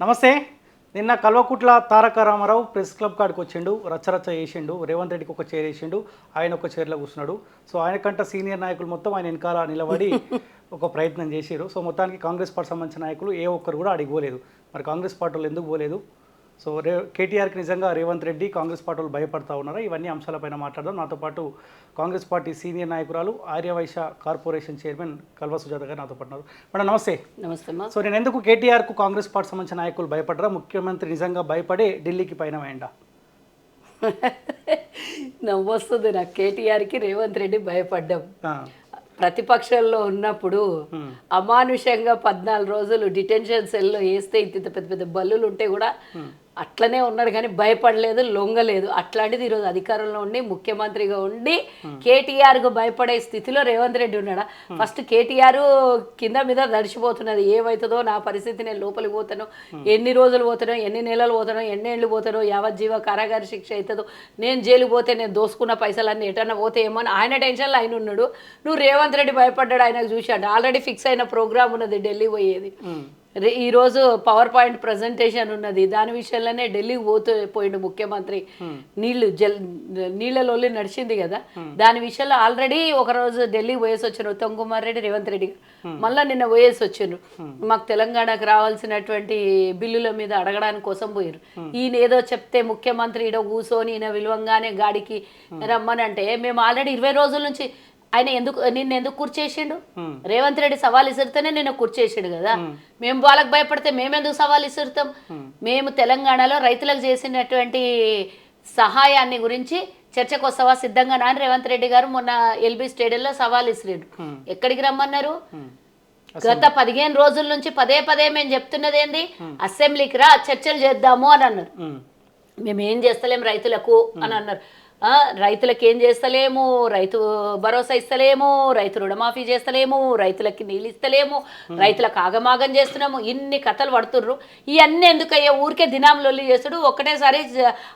నమస్తే. నిన్న Kalvakuntla Taraka Ramarao press club కాడికి వచ్చిండు రచ్చరచ్చ చేసిండు రేవంత్ రెడ్డికి ఒక చైర్ వేసిండు ఆయన ఒక చైర్లో కూర్చున్నాడు. సో ఆయన కంటే సీనియర్ నాయకులు మొత్తం ఆయన వెనకాల నిలబడి ఒక ప్రయత్నం చేశారు సో మొత్తానికి కాంగ్రెస్ పార్టీ సంబంధించిన నాయకులు ఏ ఒక్కరు కూడా అడిగిపోలేదు మరి కాంగ్రెస్ పార్టీ వాళ్ళు ఎందుకు పోలేదు? సో రే కేటీఆర్కి నిజంగా రేవంత్ రెడ్డి కాంగ్రెస్ పార్టీ వాళ్ళు భయపడతా ఉన్నారా? ఇవన్నీ అంశాలపైన మాట్లాడదాం. నాతో పాటు కాంగ్రెస్ పార్టీ సీనియర్ నాయకురాలు ఆర్యవైశ్య కార్పొరేషన్ చైర్మన్ కల్వ సుజాత గారు నాతో పాటు. మేడం నమస్తే. నమస్తే సో నేను ఎందుకు కేటీఆర్కు కాంగ్రెస్ పార్టీ సంబంధించిన నాయకులు భయపడరా? ముఖ్యమంత్రి నిజంగా భయపడే ఢిల్లీకి పైన వేయండా? నవ్వు వస్తుంది నాకు. కేటీఆర్కి రేవంత్ రెడ్డి భయపడ్డాం. ప్రతిపక్షంలో ఉన్నప్పుడు అమానుషంగా పద్నాలుగు రోజులు డిటెన్షన్ సెల్లో వేస్తే ఇంత పెద్ద పెద్ద బల్లులు ఉంటే కూడా అట్లనే ఉన్నాడు కానీ భయపడలేదు లొంగలేదు. అట్లాంటిది ఈరోజు అధికారంలో ఉండి ముఖ్యమంత్రిగా ఉండి కేటీఆర్కు భయపడే స్థితిలో రేవంత్ రెడ్డి ఉన్నాడా? ఫస్ట్ కేటీఆర్ కింద మీద దడిచిపోతున్నది ఏమవుతుందో నా పరిస్థితి నేను లోపలికి పోతాను. ఎన్ని రోజులు పోతానో ఎన్ని నెలలు పోతానో ఎన్ని ఏళ్ళు పోతానో యావజ్జీవ కారాగార శిక్ష అవుతుందో నేను జైలుకు పోతే నేను దోసుకున్న పైసలన్నీ ఎటన్నా పోతే ఏమో అని ఆయన టెన్షన్లో ఆయన ఉన్నాడు. నువ్వు రేవంత్ రెడ్డి భయపడ్డాడు ఆయనకు చూశాడు. ఆల్రెడీ ఫిక్స్ అయిన ప్రోగ్రామ్ ఉన్నది ఢిల్లీ పోయేది. ఈరోజు పవర్ పాయింట్ ప్రజెంటేషన్ ఉన్నది. దాని విషయంలోనే ఢిల్లీకి పోతూ పోయిండు ముఖ్యమంత్రి. నీళ్ళు జల్ నీళ్ళలో నడిచింది కదా. దాని విషయంలో ఆల్రెడీ ఒక రోజు ఢిల్లీ పోయేసి వచ్చారు ఉత్తమ్ కుమార్ రెడ్డి రేవంత్ రెడ్డి గారు. మళ్ళీ నిన్న పోయేసి వచ్చారు మాకు తెలంగాణకు రావాల్సినటువంటి బిల్లుల మీద అడగడానికి కోసం పోయారు ఈయన ఏదో చెప్తే ముఖ్యమంత్రి ఈడ కూర్చొని ఈయన విలువంగానే గాడికి రమ్మని అంటే మేము ఆల్రెడీ ఇరవై రోజుల నుంచి ఆయన ఎందుకు నిన్న ఎందుకు కూర్చేసిండు రేవంత్ రెడ్డి సవాల్ ఇసిరితేనే నిన్న కూర్చేసాడు కదా. మేము వాళ్ళకి భయపడితే మేమెందుకు సవాల్ ఇసురుతాం మేము తెలంగాణలో రైతులకు చేసినటువంటి సహాయాన్ని గురించి చర్చకు వస్తావా? సిద్ధంగా నాని రేవంత్ రెడ్డి గారు మొన్న ఎల్బీ స్టేడియంలో సవాల్ ఇసిరిండు ఎక్కడికి రమ్మన్నారు? గత పదిహేను రోజుల నుంచి పదే పదే మేము చెప్తున్నది ఏంది? అసెంబ్లీకి రా చర్చలు చేద్దాము అని అన్నారు. మేము ఏం చేస్తలేం రైతులకు అని అన్నారు. రైతులకు ఏం చేస్తలేము? రైతు భరోసా ఇస్తలేము రైతు రుణమాఫీ చేస్తలేము రైతులకి నీళ్ళు ఇస్తలేము రైతులకు ఆగమాగం చేస్తున్నాము ఇన్ని కథలు పడుతుర్రు. ఇవన్నీ ఎందుకయ్యా? ఊరికే దినాం లొల్లి చేస్తుడు ఒక్కటేసారి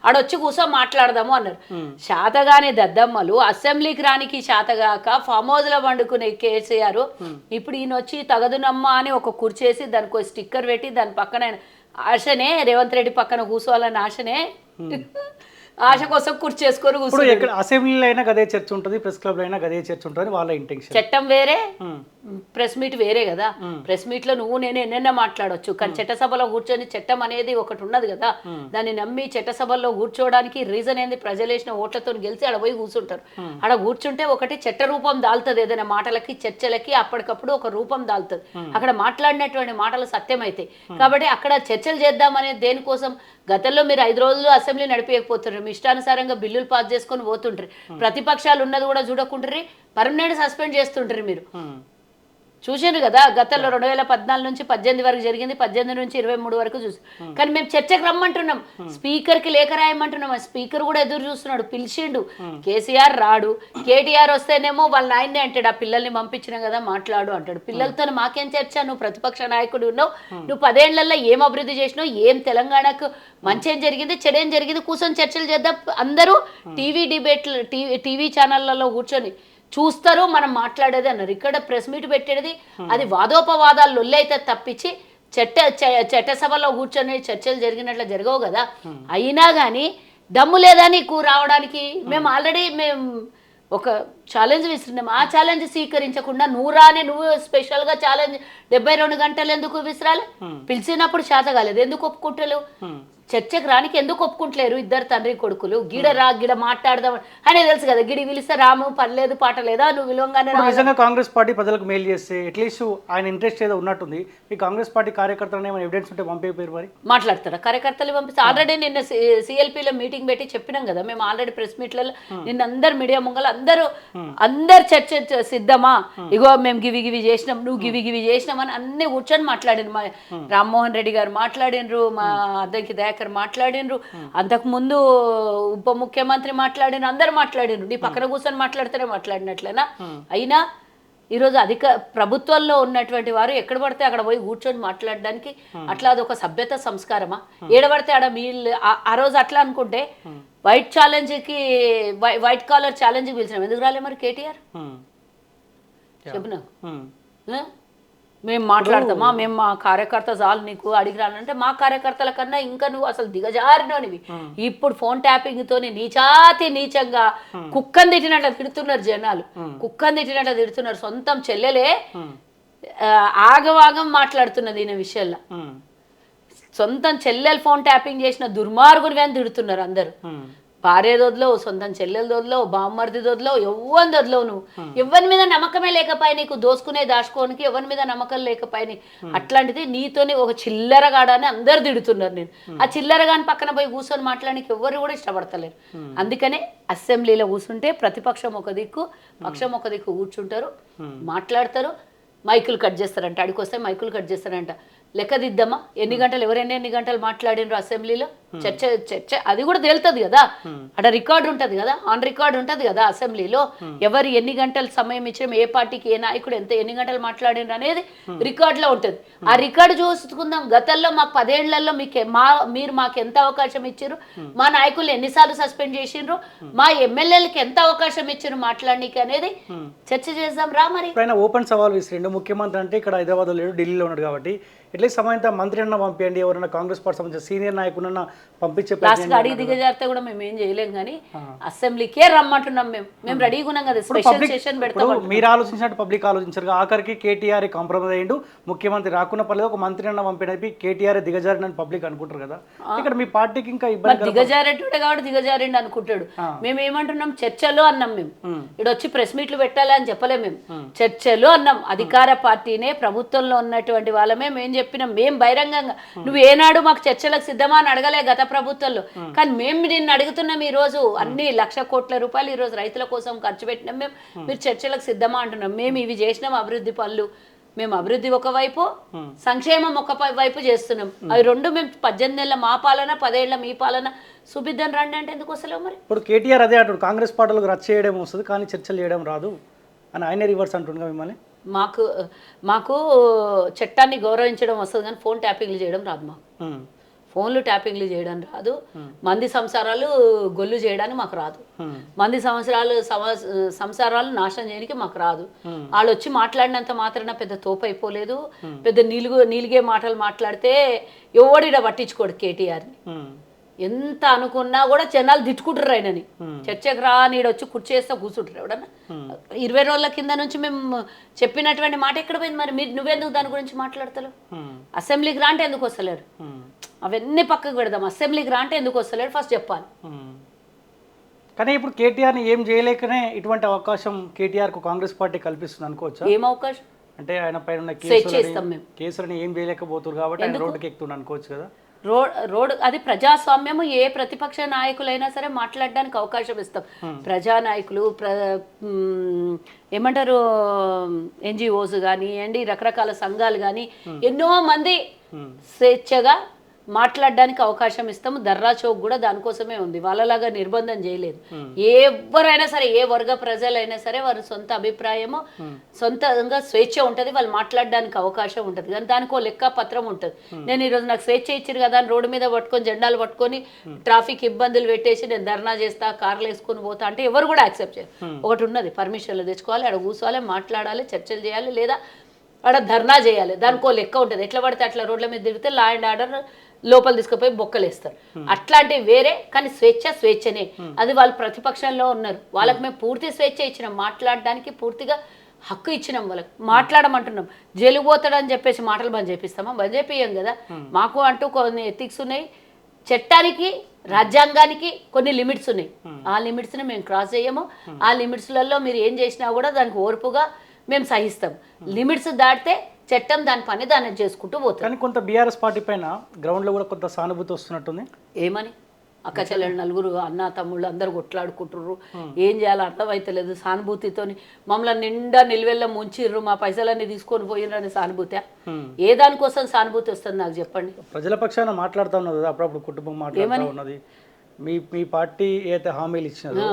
ఆడొచ్చి కూర్చో మాట్లాడదాము అన్నారు. శాతగాని దద్దమ్మలు అసెంబ్లీకి రానికి శాతగాక ఫామ్ హౌస్లో వండుకునే కేసీఆర్ ఇప్పుడు ఈయన వచ్చి తగదునమ్మ అని ఒక కుర్చేసి దానికి ఒక స్టిక్కర్ పెట్టి దాని పక్కన ఆశనే రేవంత్ రెడ్డి పక్కన కూర్చోవాలని ఆశనే ఆశ కోసం కుర్చేసుకొని ఇప్పుడు కూర్చో ఎక్కడ అసెంబ్లీలో అయినా గదే చర్చ ఉంటుంది ప్రెస్ క్లబ్లో అయినా గదే చర్చ ఉంటుంది వాళ్ళ ఇంటెన్షన్ చట్టం వేరే ప్రెస్ మీట్ వేరే కదా. ప్రెస్ మీట్లో నువ్వు నేను ఎన్నెన్న మాట్లాడొచ్చు. కానీ చట్టసభలో కూర్చొని చట్టం అనేది ఒకటి ఉన్నది కదా. దాన్ని నమ్మి చట్టసభలో కూర్చోవడానికి రీజన్ ఏంది? ప్రజలు వేసిన ఓట్లతో గెలిచి ఆడ పోయి కూర్చుంటారు. ఆడ కూర్చుంటే ఒకటి చట్ట రూపం దాల్తుంది ఏదైనా మాటలకి చర్చలకి అప్పటికప్పుడు ఒక రూపం దాల్తుంది. అక్కడ మాట్లాడినటువంటి మాటలు సత్యమైతాయి కాబట్టి అక్కడ చర్చలు చేద్దామనే దేనికోసం గతంలో మీరు ఐదు రోజులు అసెంబ్లీ నడిపేయకపోతున్నారు. ఇష్టానుసారంగా బిల్లులు పాస్ చేసుకొని పోతుంటారు ప్రతిపక్షాలు ఉన్నది కూడా చూడకుంటారు పర్మనెంట్ సస్పెండ్ చేస్తుంటారు మీరు. చూసిండ్రు కదా గతంలో రెండు వేల పద్నాలుగు నుంచి పద్దెనిమిది వరకు జరిగింది పద్దెనిమిది నుంచి ఇరవై మూడు వరకు చూసి. కానీ మేము చర్చకు రమ్మంటున్నాం. స్పీకర్కి లేఖ రాయమంటున్నాం. స్పీకర్ కూడా ఎదురు చూస్తున్నాడు పిలిచిండు. కేసీఆర్ రాడు కేటీఆర్ వస్తేనేమో వాళ్ళ నాయన్ని అంటాడు ఆ పిల్లల్ని పంపించిన కదా మాట్లాడు అంటాడు. పిల్లలతో మాకేం చర్చ? నువ్వు ప్రతిపక్ష నాయకుడు ఉన్నావు నువ్వు పదేళ్ళలో ఏం అభివృద్ధి చేసినావు ఏం తెలంగాణకు మంచి ఏం జరిగింది చెడేం జరిగింది కూర్చొని చర్చలు చేద్దాం అందరూ టీవీ డిబేట్లు టీవీ టీవీ ఛానళ్ళలో కూర్చొని చూస్తారు మనం మాట్లాడేది అన్నారు. ఇక్కడ ప్రెస్ మీట్ పెట్టేది అది వాదోపవాదాలు లొల్లి అయితే తప్పించి చట్ట చట్టసభలో కూర్చొని చర్చలు జరిగినట్లు జరగవు కదా. అయినా కానీ దమ్ము లేదా నీకు రావడానికి? మేము ఆల్రెడీ మేము ఒక ఛాలెంజ్ విసిరినాం. ఆ ఛాలెంజ్ స్వీకరించకుండా నువ్వు రాని నువ్వు స్పెషల్గా ఛాలెంజ్ డెబ్బై రెండు గంటలు ఎందుకు విసిరాలి పిలిచినప్పుడు చేత కాలేదు. ఎందుకు ఒప్పుకుంటలేవు? చర్చకు రానికి ఎందుకు ఒప్పుకుంటలేరు ఇద్దరు తండ్రి కొడుకులు? గిడ రా గిడ మాట్లాడదాం అని తెలుసు కదా. గిడి పిలిస్తే రాము పర్లేదు పాట లేదా నువ్వు విలువంగానే కాంగ్రెస్ పార్టీ ప్రజలకు మెయిల్ చేస్తే అట్లీస్ట్ ఆయన ఇంట్రెస్ట్ ఏదో ఉన్నట్టుంది. ఈ కాంగ్రెస్ పార్టీ కార్యకర్తలు ఏమైనా ఎవిడెన్స్ ఉంటే పంపేపోయారు మరి? మాట్లాడతారా? కార్యకర్తలు పంపిస్తే ఆల్రెడీ నిన్న సిఎల్పిలో మీటింగ్ పెట్టి చెప్పినాం కదా. మేము ఆల్రెడీ ప్రెస్ మీట్లలో నిన్న అందరు మీడియా ముంగల అందరూ అందరు చర్చ సిద్ధమా? ఇగో మేము గివి గివి చేసినాం నువ్వు గివి గివి చేసినాం అని అన్ని కూర్చొని మాట్లాడిన మా రామ్మోహన్ రెడ్డి గారు మాట్లాడినరు మా అద్దంకి దయాకర్ మాట్లాడినరు. అంతకు ముందు ఉప ముఖ్యమంత్రి మాట్లాడిన అందరు మాట్లాడినరు. నీ పక్కన కూర్చొని మాట్లాడితేనే మాట్లాడినట్లేనా? అయినా ఈరోజు అధిక ప్రభుత్వంలో ఉన్నటువంటి వారు ఎక్కడ పడితే అక్కడ పోయి కూర్చొని మాట్లాడడానికి అట్లా అది ఒక సభ్యత సంస్కారమా? ఏడబడితే ఆడ మీ ఆ రోజు అట్లా అనుకుంటే వైట్ ఛాలెంజ్కి వైట్ కాలర్ ఛాలెంజ్కి పిలిచినాం. ఎందుకు రాలే మరి కేటీఆర్. చెప్పు? మేము మాట్లాడతామా? మేము మా కార్యకర్త చాలు నీకు అడిగి రానంటే మా కార్యకర్తల కన్నా ఇంకా నువ్వు అసలు దిగజారినోనివి. ఇప్పుడు ఫోన్ ట్యాపింగ్ తోని నీచాతి నీచంగా కుక్కని తిట్టినట్టు తిడుతున్నారు జనాలు. కుక్కని తిట్టినట్టు తిడుతున్నారు సొంతం చెల్లెలే. ఆగవాగం మాట్లాడుతున్నది ఈయన విషయంలో. సొంతం చెల్లెలు ఫోన్ ట్యాపింగ్ చేసిన దుర్మార్గునిగా అని తిడుతున్నారు అందరు. భార్య దొదలవు సొంతం చెల్లెలు దొదలవు బామ్మర్ది దొదలవు ఎవ్వని దొదలవు నువ్వు. ఎవరి మీద నమ్మకమే లేకపోయి నీకు దోసుకునే దాచుకోనికి ఎవరి మీద నమ్మకం లేకపోయి అట్లాంటిది నీతోని ఒక చిల్లరగాడని అందరు తిడుతున్నారు నేను ఆ. చిల్లరగాని పక్కన పోయి కూర్చొని మాట్లాడడానికి ఎవరు కూడా ఇష్టపడతలేరు. అందుకనే అసెంబ్లీలో కూర్చుంటే ప్రతిపక్షం ఒక దిక్కు పక్షం ఒక దిక్కు కూర్చుంటారు మాట్లాడతారు మైకులు కట్ చేస్తారంట అడిగి వస్తే మైకులు కట్ చేస్తారంట. లెక్క దిద్దామా ఎన్ని గంటలు ఎవరైనా ఎన్ని గంటలు మాట్లాడినరు అసెంబ్లీలో? చర్చ చర్చ అది కూడా తేలుతుంది కదా. అక్కడ రికార్డు ఉంటుంది కదా ఆన్ రికార్డు ఉంటుంది కదా అసెంబ్లీలో. ఎవరు ఎన్ని గంటలు సమయం ఇచ్చిన ఏ పార్టీకి ఏ నాయకుడు ఎంత ఎన్ని గంటలు మాట్లాడినరు అనేది రికార్డులో ఉంటుంది. ఆ రికార్డు చూసుకుందాం. గతంలో మాకు పదేళ్ళలో మీకు మా మీరు మాకు ఎంత అవకాశం ఇచ్చారు మా నాయకులు ఎన్నిసార్లు సస్పెండ్ చేసిండ్రు మా ఎమ్మెల్యేలకి ఎంత అవకాశం ఇచ్చారు మాట్లాడడానికి అనేది చర్చ చేద్దాం రా మరి. ఓపెన్ సవాల్ విసిరిండు. ముఖ్యమంత్రి అంటే ఇక్కడ హైదరాబాద్లో లేడు ఢిల్లీలో ఉన్నాడు కాబట్టి ఎట్లీస్ట్ సమయంతో మంత్రి అన్న పంపించండి ఎవరైనా కాంగ్రెస్ పార్టీ సంబంధించిన సీనియర్ నాయకునన్నా పంపించే లాస్ట్ అడిగి దిగజారితే కూడా మేము ఏం చేయలేం కానీ అసెంబ్లీకే రమ్మంటున్నాం మేము. మేము రెడీగా ఉన్నాం కదా స్పెషల్ సెషన్ పెడతాం మీరు ఆలోచించినట్టు పబ్లిక్ ఆలోచించారు. ఆఖరికి కేటీఆర్ కాంప్రమైజ్ అయ్యిండు. ముఖ్యమంత్రి రాకున్న పర్లేదు ఒక మంత్రి అన్న పంపినవి కేటీఆర్ దిగజారినని పబ్లిక్ అనుకుంటారు కదా. ఇక్కడ మీ పార్టీకి ఇంకా ఇబ్బంది దిగజారేటోడే కాబట్టి దిగజారిండి అనుకుంటాడు. మేము ఏమంటున్నాం? చర్చలో అన్నాం మేము. ఇక్కడ వచ్చి ప్రెస్ మీట్లు పెట్టాలి అని చెప్పలేం మేము. చర్చలో అన్నాం. అధికార పార్టీనే ప్రభుత్వంలో ఉన్నటువంటి వాళ్ళమే మేము చెప్పినాం మేము బహిరంగంగా. నువ్వు ఏనాడు మాకు చర్చలకు సిద్ధమా అని అడగలే గత ప్రభుత్వంలో. కానీ మేము నిన్ను అడుగుతున్నాం ఈ రోజు అన్ని లక్ష కోట్ల రూపాయలు ఈ రోజు రైతుల కోసం ఖర్చు పెట్టినాం మేము మీరు చర్చలకు సిద్ధమా అంటున్నాం. మేము ఇవి చేసినాం అభివృద్ధి పనులు. మేము అభివృద్ధి ఒకవైపు సంక్షేమం ఒక వైపు చేస్తున్నాం. అవి రెండు మేము పద్దెనిమిది ఏళ్ళ మా పాలన పదేళ్ళ మీ పాలన. సుబిద్దం రండి అంటే ఎందుకు వస్తలేవు మరి? ఇప్పుడు కేటీఆర్ అదే అంటాడు. కాంగ్రెస్ పార్టీలకు రచ్చ చేయడం వస్తుంది కానీ చర్చలు చేయడం రాదు. అని ఆయనే రివర్స్ అంటుండగా మిమ్మల్ని? మాకు మాకు చట్టాన్ని గౌరవించడం వస్తుంది కానీ ఫోన్ ట్యాపింగ్లు చేయడం రాదు మాకు. ఫోన్లు ట్యాపింగ్లు చేయడం రాదు. మంది సంసారాలు గొల్లు చేయడానికి మాకు రాదు. మంది సంవత్సరాలు సంవ- సంసారాలు నాశనం చేయడానికి మాకు రాదు. వాళ్ళు వచ్చి మాట్లాడినంత మాత్రాన పెద్ద తోపు అయిపోలేదు పెద్ద నీలుగు నీలిగే మాటలు మాట్లాడితే ఎవడిడ పట్టించుకోడు కేటీఆర్ని. ఎంత అనుకున్నా కూడా జనాలు తిట్టుకుంటారు ఆయనని. చర్చకు రా నీడు వచ్చి కుర్చేస్తా కూర్చుంటారు ఎవడన్నా. ఇరవై రోజుల కింద నుంచి మేము చెప్పినటువంటి మాట ఎక్కడ పోయింది మరి? మీరు నువ్వెందుకు దాని గురించి మాట్లాడతలేవు? అసెంబ్లీకి రా అంటే ఎందుకు వస్తలేరు? అవన్నీ పక్కకు పెడదాం. అసెంబ్లీకి రా అంటే ఎందుకు వస్తలేరు? ఫస్ట్ చెప్పాలి. కానీ ఇప్పుడు కేటీఆర్ని ఏం చేయలేకనే ఇటువంటి అవకాశం కేటీఆర్కు కాంగ్రెస్ పార్టీ కల్పిస్తుంది అనుకోవచ్చా? ఏం అవకాశం? అంటే ఆయన పైన కేసులని ఏం చేయలేకపోతున్నారు కాబట్టి ఆయన రోడ్డుకి ఎక్కుతుంది అనుకోవచ్చు కదా. రోడ్ రోడ్ అది ప్రజాస్వామ్యము ఏ ప్రతిపక్ష నాయకులైనా సరే మాట్లాడడానికి అవకాశం ఇస్తాం. ప్రజానాయకులు ప్ర ఏమంటారు ఎన్జిఓస్ కానివ్వండి రకరకాల సంఘాలు కానీ ఎన్నో మంది స్వేచ్ఛగా మాట్లాడడానికి అవకాశం ఇస్తాము. దర్రా చౌక్ కూడా దానికోసమే ఉంది. వాళ్ళలాగా నిర్బంధం చేయలేదు. ఎవరైనా సరే ఏ వర్గ ప్రజలైనా సరే వారి సొంత అభిప్రాయము సొంతంగా స్వేచ్ఛ ఉంటుంది. వాళ్ళు మాట్లాడడానికి అవకాశం ఉంటుంది. కానీ దానికి లెక్క పత్రం ఉంటుంది. నేను ఈరోజు నాకు స్వేచ్ఛ ఇచ్చారు కదా రోడ్డు మీద పట్టుకొని జెండాలు పట్టుకొని ట్రాఫిక్ ఇబ్బందులు పెట్టేసి నేను ధర్నా చేస్తా కార్లు వేసుకొని పోతా అంటే ఎవరు కూడా యాక్సెప్ట్ చేయరు. ఒకటి ఉన్నది పర్మిషన్లు తెచ్చుకోవాలి అక్కడ కూర్చోవాలి మాట్లాడాలి చర్చలు చేయాలి లేదా ఆడ ధర్నా చేయాలి. దానికి లెక్క ఉంటుంది. ఎట్లా పడితే అట్లా రోడ్ల మీద తిరిగితే లా అండ్ ఆర్డర్ లోపల తీసుకుపోయి బొక్కలేస్తారు. అట్లాంటివి వేరే కానీ స్వేచ్ఛ స్వేచ్ఛనే. అది వాళ్ళు ప్రతిపక్షంలో ఉన్నారు. వాళ్ళకి మేము పూర్తి స్వేచ్ఛ ఇచ్చినాం. మాట్లాడడానికి పూర్తిగా హక్కు ఇచ్చినాం వాళ్ళకి. మాట్లాడమంటున్నాం. జైలు పోతాడని చెప్పేసి మాటలు బంద్ చేపిస్తామా? బంద్ చేపియం కదా. మాకు అంటూ కొన్ని ఎథిక్స్ ఉన్నాయి. చట్టానికి రాజ్యాంగానికి కొన్ని లిమిట్స్ ఉన్నాయి. ఆ లిమిట్స్ని మేము క్రాస్ చేయము. ఆ లిమిట్స్లలో మీరు ఏం చేసినా కూడా దానికి ఓర్పుగా మేము సహిస్తాం. లిమిట్స్ దాటితే చట్టం దాని పని దాన్ని చేసుకుంటూ పోతాం కానీ కొంత బీఆర్ఎస్ పార్టీ పైన గ్రౌండ్లో కూడా కొంత సానుభూతి వస్తున్నట్టుంది? ఏమని? అక్క చెల్లెలు నలుగురు అన్న తమ్ముళ్ళు అందరు కొట్లాడుకుంటుర్రు. ఏం చేయాలో అర్థమైతలేదు సానుభూతితోని మమ్మల్ని నిండా నిలువెల్ల ముంచిర్రు మా పైసలన్నీ తీసుకొని పోయిర్రు అనే సానుభూతి ఏ దానికోసం సానుభూతి వస్తుంది నాకు చెప్పండి? ప్రజల పక్షాన మాట్లాడుతూ ఉన్నది అప్పుడప్పుడు కుటుంబం మాట్లాడుతూ ఉన్నది. మీ మీ పార్టీ ఏదైతే హామీలు ఇచ్చినారో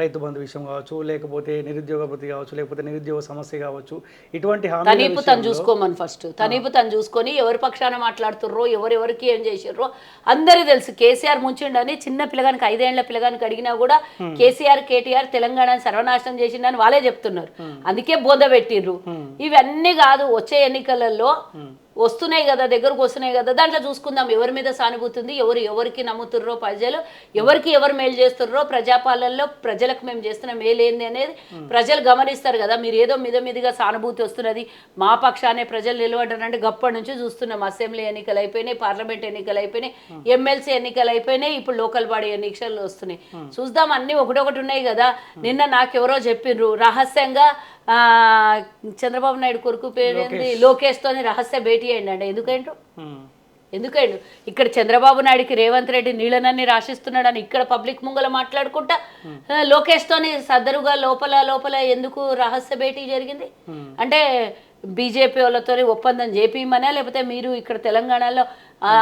రైతు బంధు విషయం కావచ్చు లేకపోతే నిరుద్యోగ భృతి కావచ్చు లేకపోతే నిరుద్యోగ సమస్య కావచ్చు ఇటువంటి తనీపు తను చూసుకోమని ఫస్ట్ తనీపు తను చూసుకొని ఎవరి పక్షాన మాట్లాడుతుర్రో ఎవరెవరికి ఏం చేసిర్రో అందరికీ తెలుసు. కేసీఆర్ ముంచిండని చిన్న పిల్లగానికి ఐదేళ్ళ పిల్లగానికి అడిగినా కూడా కేసీఆర్ కేటీఆర్ తెలంగాణ సర్వనాశనం చేసిండని వాళ్ళే చెప్తున్నారు. అందుకే బోధ పెట్టిర్రు. ఇవన్నీ కాదు వచ్చే ఎన్నికలలో వస్తున్నాయి కదా దగ్గరకు వస్తున్నాయి కదా దాంట్లో చూసుకుందాం. ఎవరి మీద సానుభూతి ఉంది ఎవరు ఎవరికి నమ్ముతుర్రో ప్రజలు ఎవరికి ఎవరు మేలు చేస్తుర్రో ప్రజాపాలనలో ప్రజలకు మేము చేస్తున్న మేలు ఏంది అనేది ప్రజలు గమనిస్తారు కదా. మీరు ఏదో మీద మీదుగా సానుభూతి వస్తున్నది మా పక్షానే ప్రజలు నిలబడ్డారంటే గప్పటి నుంచి చూస్తున్నాం. అసెంబ్లీ ఎన్నికలు అయిపోయినాయి పార్లమెంట్ ఎన్నికలు అయిపోయినాయి ఎమ్మెల్సీ ఎన్నికలు అయిపోయినాయి ఇప్పుడు లోకల్ బాడీ ఎన్నికలు వస్తున్నాయి. చూద్దాం అన్ని ఒకటొకటి ఉన్నాయి కదా. నిన్న నాకెవరో చెప్పిండ్రు రహస్యంగా చంద్రబాబు నాయుడు కొడుకు పేరేంది లోకేష్. తోని రహస్య భేటీ అయ్యండి అంటే ఎందుకంటే? ఉమ్. ఎందుకండు ఇక్కడ చంద్రబాబు నాయుడుకి రేవంత్ రెడ్డి నీళ్ళనన్ని రాసిస్తున్నాడని ఇక్కడ పబ్లిక్ ముంగల మాట్లాడుకుంటా ఆ, లోకేష్ తోని సదరుగా లోపల లోపల ఎందుకు రహస్య భేటీ జరిగింది? అంటే బీజేపీ వాళ్ళతో ఒప్పందం చేపియమనే లేకపోతే మీరు ఇక్కడ తెలంగాణలో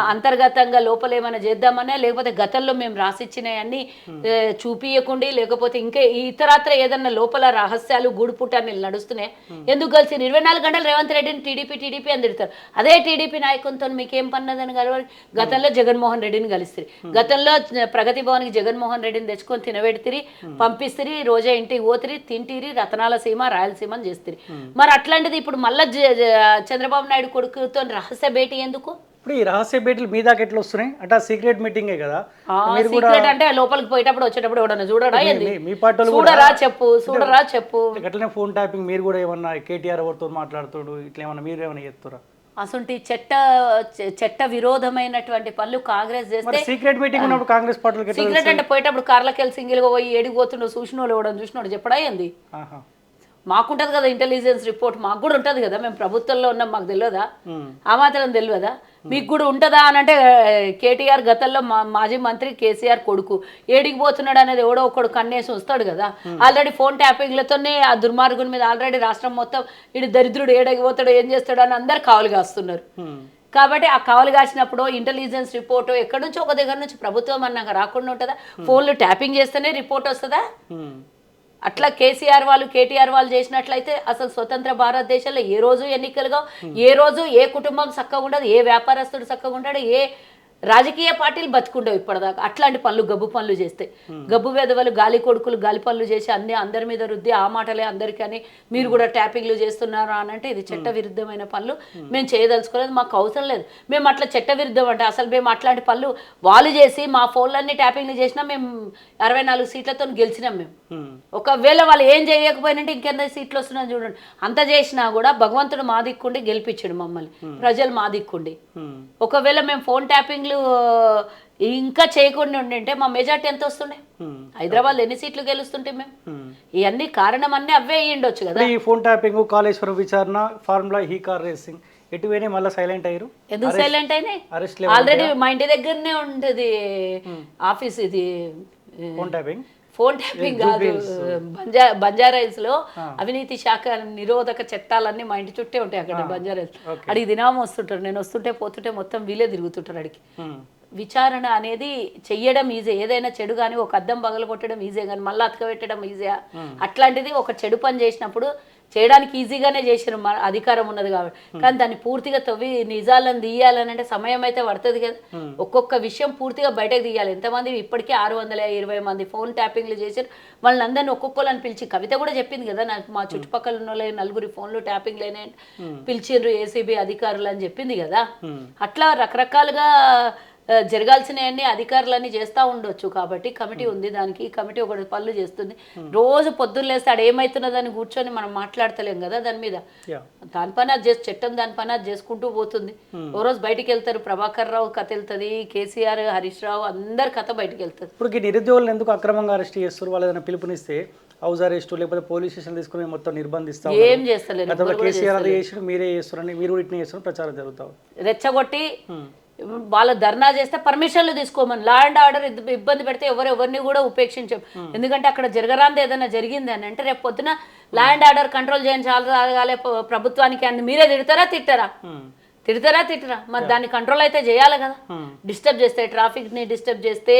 అంతర్గతంగా లోపల ఏమైనా చేద్దామనే లేకపోతే గతంలో మేము రాసిచ్చినవన్నీ ఆ, చూపియకుండి లేకపోతే ఇంకా ఇతరత్ర ఏదన్నా లోపల రహస్యాలు గూడుపుటాన్ని నడుస్తున్నాయి? ఎందుకు కలిసి ఇరవై నాలుగు గంటలు రేవంత్ రెడ్డిని టీడీపీ టీడీపీ అని తిడతారు అదే టీడీపీ నాయకులతో మీకేం పన్నదని కలవాలి? గతంలో జగన్మోహన్ రెడ్డిని కలిస్తారు గతంలో ప్రగతి భవన్కి జగన్మోహన్ రెడ్డిని తెచ్చుకొని తినబెడితిరి పంపిస్తిరి రోజా ఇంటికి పోతిరి తింటిరి రతనాల సీమ రాయలసీమ అని చేస్తారు. మరి అట్లాంటిది ఇప్పుడు మళ్ళా చంద్రబాబు నాయుడు కొడుకుతో రహస్య భేటీ ఎందుకు? ఇప్పుడు ఈ రహస్య భేటీలు మీ దాకా ఎట్లా వస్తున్నాయి? అంటే సీక్రెట్ మీటింగే కదా. మీరు కూడా సీక్రెట్ అంటే లోపలికి పోయేటప్పుడు వచ్చేటప్పుడు ఎవడన్నా చూడడా ఏంది? మీ- పార్టీ వాళ్ళు చూడరా చెప్పు చూడరా చెప్పు. అట్లనే ఫోన్ ట్యాపింగ్ మీరు కూడా ఏమన్నా కేటీఆర్ ఎవరితో మాట్లాడుతాడు? ఇట్లా ఏమన్నా మీరు ఏమైనా చేస్తారా? అసలు చెట్ట చట్ట విరోధమైనటువంటి పనులు కాంగ్రెస్ చేస్తే సీక్రెట్ మీటింగ్ ఉన్నప్పుడు కాంగ్రెస్ ఎట్లా సీక్రెట్ అంటే పోయేటప్పుడు కార్లకి వెళ్ళి సింగిల్గా పోయి ఏడికి పోతుండో చూసిన వాళ్ళు ఎవడని చూసినోడు చెప్పడా ఏంది. మాకుంటది కదా ఇంటెలిజెన్స్ రిపోర్ట్ మాకు కూడా ఉంటది కదా మేము ప్రభుత్వంలో ఉన్నాం మాకు తెలియదా. ఆ మాత్రం తెలియదా మీకు కూడా ఉంటుందా అని అంటే కేటీఆర్ గతంలో మా మాజీ మంత్రి కేసీఆర్ కొడుకు ఏడికి పోతున్నాడు అనేది ఎవడో ఒకడు కన్నేసి వస్తాడు కదా. ఆల్రెడీ ఫోన్ ట్యాపింగ్లతోనే ఆ దుర్మార్గుని మీద ఆల్రెడీ రాష్ట్రం మొత్తం ఇటు దరిద్రుడు ఏడికి పోతాడు ఏం చేస్తాడు అని అందరు కావలి కాస్తున్నారు. కాబట్టి ఆ కావలి కాసినప్పుడు ఇంటెలిజెన్స్ రిపోర్ట్ ఎక్కడి నుంచి ఒక దగ్గర నుంచి ప్రభుత్వం అన్నాక రాకుండా ఉంటుందా? ఫోన్లు ట్యాపింగ్ చేస్తేనే రిపోర్ట్ వస్తుందా. అట్లా కేసీఆర్ వాళ్ళు కేటీఆర్ వాళ్ళు చేసినట్లయితే అసలు స్వతంత్ర భారతదేశంలో ఏ రోజు ఎన్నికలుగా ఏ రోజు ఏ కుటుంబం చక్కగా ఉండదు ఏ వ్యాపారస్తుడు చక్కగా ఉంటాడు ఏ రాజకీయ పార్టీలు బతుకుండవు ఇప్పటిదాకా. అట్లాంటి పనులు గబ్బు పనులు చేస్తే. గబ్బు వెధవలు గాలి కొడుకులు గాలి పనులు చేసి అన్ని అందరి మీద రుద్ది ఆ మాటలే అందరికీ అని మీరు కూడా ట్యాపింగ్లు చేస్తున్నారు అని అంటే ఇది చట్ట విరుద్ధమైన పనులు. మేము. చేయదలుచుకోలేదు మాకు అవసరం లేదు. మేము అట్లా చట్ట విరుద్ధం అంటే అసలు మేము అట్లాంటి పనులు వాళ్ళు చేసి మా ఫోన్లన్నీ ట్యాపింగ్లు చేసినా మేము అరవై నాలుగు సీట్లతో గెలిచినాం మేము. ఒకవేళ వాళ్ళు ఏం చేయకపోయినంటే ఇంకెంత సీట్లు వస్తున్నాయి చూడండి. అంత చేసినా కూడా భగవంతుడు మా దిక్కుండి గెలిపించాడు మమ్మల్ని. ప్రజలు మా దిక్కుండి. ఒకవేళ మేము ఫోన్ ట్యాపింగ్లు ఇంకా చేయకుండా ఉండింటే మా మెజార్టీ ఎంత వస్తుండే. హైదరాబాద్ ఎన్ని సీట్లు గెలుస్తుంటే మేము. ఇవన్నీ కారణం అన్నీ అవే అయ్యిండొచ్చు కదా. ఇప్పుడు ఈ ఫోన్ ట్యాపింగ్ కాళేశ్వరం విచారణ ఫార్ములా హీ కార్ రేసింగ్ ఎటువైనా మళ్ళీ సైలెంట్ అయ్యారు? ఎందుకు సైలెంట్ అయినాయి? అరెస్ట్ ఆల్రెడీ మా ఇంటి దగ్గరనే ఉంటుంది ఆఫీస్ ఇది ఫోన్ ట్యాపింగ్? ఫోన్ ట్యాపింగ్ కాదు. బంజా బంజారాయిల్స్లో అవినీతి శాఖ నిరోధక చట్టాలన్నీ మా ఇంటి చుట్టే ఉంటాయి అక్కడ బంజారాయిల్స్ అడిగి దినామం వస్తుంటారు. నేను వస్తుంటే పోతుంటే మొత్తం వీలే తిరుగుతుంటారు అడిగి. విచారణ అనేది చెయ్యడం ఈజీ ఏదైనా చెడు కానీ ఒక అద్దం పగల కొట్టడం ఈజీ కానీ మళ్ళీ అతకబెట్టడం ఈజీయా అట్లాంటిది ఒక చెడు పని చేసినప్పుడు చేయడానికి ఈజీగానే చేసిన మన అధికారం ఉన్నది కాబట్టి. కానీ దాన్ని పూర్తిగా తవ్వి నిజాలను తీయాలని అంటే సమయం అయితే పడుతుంది కదా. ఒక్కొక్క విషయం పూర్తిగా బయటకు తీయాలి. ఎంతమంది ఇప్పటికే ఆరు వందల ఇరవై మంది ఫోన్ ట్యాపింగ్లు చేశారు. వాళ్ళని అందరినీ ఒక్కొక్కళ్ళని పిలిచి కవిత కూడా చెప్పింది కదా నాకు మా చుట్టుపక్కల ఉన్న నలుగురి ఫోన్లు ట్యాపింగ్ లేనే పిలిచిండ్రు ఏసీబీ అధికారులు అని చెప్పింది కదా. అట్లా రకరకాలుగా జరగాల్సినవన్నీ అధికారులన్నీ చేస్తూ ఉండొచ్చు కాబట్టి కమిటీ ఉంది దానికి. కమిటీ ఒకటి పనులు చేస్తుంది. రోజు పొద్దున్న లేస్తే ఆడ ఏమవుతున్నదని కూర్చొని మనం మాట్లాడతలేం కదా దాని మీద. దాని పని అది చేసి చట్టం దాని పని అది చేసుకుంటూ పోతుంది. ఓ రోజు బయటికి వెళ్తారు ప్రభాకర్ రావు కథ వెళ్తుంది కేసీఆర్ హరీష్ రావు అందరి కథ బయటికి వెళ్తుంది ఇప్పుడు నిరుద్యోగులను ఎందుకు అక్రమంగా అరెస్ట్ చేస్తారు? వాళ్ళు పిలుపునిస్తే హౌస్ అరెస్ట్ లేకపోతే పోలీస్ స్టేషన్ తీసుకుని మొత్తం నిర్బంధిస్తాం ఏం చేస్తలేరు? గతంలో కేసీఆర్ అది చేసారు మీరే చేస్తారని మీరు కూడా ఇట్నే చేస్తారు ప్రచారం జరుగుతాం రెచ్చగొట్టి వాళ్ళు ధర్నా చేస్తే పర్మిషన్లు తీసుకోమని. లా అండ్ ఆర్డర్ ఇబ్బంది పెడితే ఎవరు ఎవరిని కూడా ఉపేక్షించం ఎందుకంటే అక్కడ జరగరాంది ఏదైనా జరిగింది అని. అంటే రేపు పొద్దున లా అండ్ ఆర్డర్ కంట్రోల్ చేయించాలి ప్రభుత్వానికి అని మీరే తిడతారా తిట్టారా? తిడతారా తిట్టరా? మరి దాన్ని కంట్రోల్ అయితే చేయాలి కదా. డిస్టర్బ్ చేస్తే ట్రాఫిక్ని డిస్టర్బ్ చేస్తే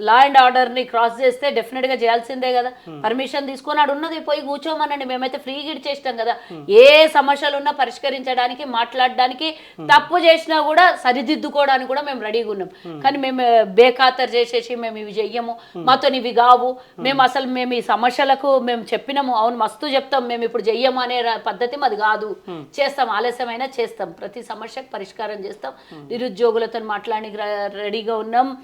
లా అండ్ ఆర్డర్ని క్రాస్ చేస్తే డెఫినెట్గా చేయాల్సిందే కదా. పర్మిషన్ తీసుకొని ఆడు ఉన్నది పోయి కూర్చోమనండి. మేమైతే ఫ్రీగా ఇచ్చేస్తాం కదా. ఏ సమస్యలు ఉన్నా పరిష్కరించడానికి మాట్లాడడానికి తప్పు చేసినా కూడా సరిదిద్దుకోవడానికి కూడా మేము రెడీగా ఉన్నాం. కానీ మేము బేఖాతరు చేసేసి మేము ఇవి చెయ్యము. మాతో ఇవి కావు. మేము అసలు మేము ఈ సమస్యలకు మేము చెప్పినాము. అవును మస్తు చెప్తాం. మేము ఇప్పుడు చెయ్యము అనే పద్ధతి మాది కాదు. చేస్తాం ఆలస్యమైనా చేస్తాం. ప్రతి సమస్యకు పరిష్కారం చేస్తాం. నిరుద్యోగులతో మాట్లాడడానికి ర- రెడీగా ఉన్నాం.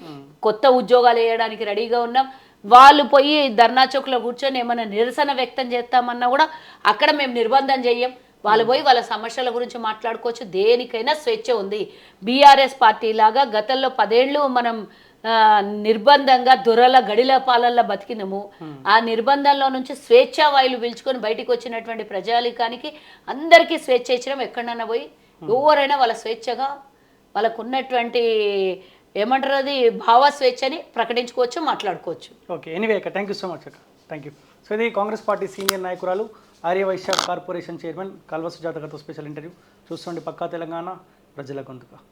కొత్త ఉద్యోగాలు వేయడానికి రెడీగా ఉన్నాం. వాళ్ళు పోయి ధర్నా చౌక్లో కూర్చొని ఏమైనా నిరసన వ్యక్తం చేస్తామన్నా కూడా అక్కడ మేము నిర్బంధం చెయ్యం వాళ్ళు పోయి వాళ్ళ సమస్యల గురించి మాట్లాడుకోవచ్చు. దేనికైనా స్వేచ్ఛ ఉంది. బీఆర్ఎస్ పార్టీ లాగా గతంలో పదేళ్ళు మనం నిర్బంధంగా దొరల గడిల పాలల్లో బతికినము. ఆ నిర్బంధంలో నుంచి స్వేచ్ఛ వాయులు పిలుచుకొని బయటికి వచ్చినటువంటి ప్రజాలికానికి అందరికీ స్వేచ్ఛ ఇచ్చడం ఎక్కడన్నా పోయి ఎవరైనా వాళ్ళ స్వేచ్ఛగా వాళ్ళకు ఉన్నటువంటి ఏమంటారు అది? భావ స్వేచ్ఛని ప్రకటించుకోవచ్చు మాట్లాడుకోవచ్చు. ఓకే ఎనీవే అక్క థ్యాంక్ యూ సో మచ్ అక్క. థ్యాంక్ యూ సో ఇది కాంగ్రెస్ పార్టీ సీనియర్ నాయకురాలు ఆర్యవైశ్య కార్పొరేషన్ చైర్మన్ కల్వ జాతకతో స్పెషల్ ఇంటర్వ్యూ. చూస్తుండే పక్కా తెలంగాణ ప్రజల గొంతుక.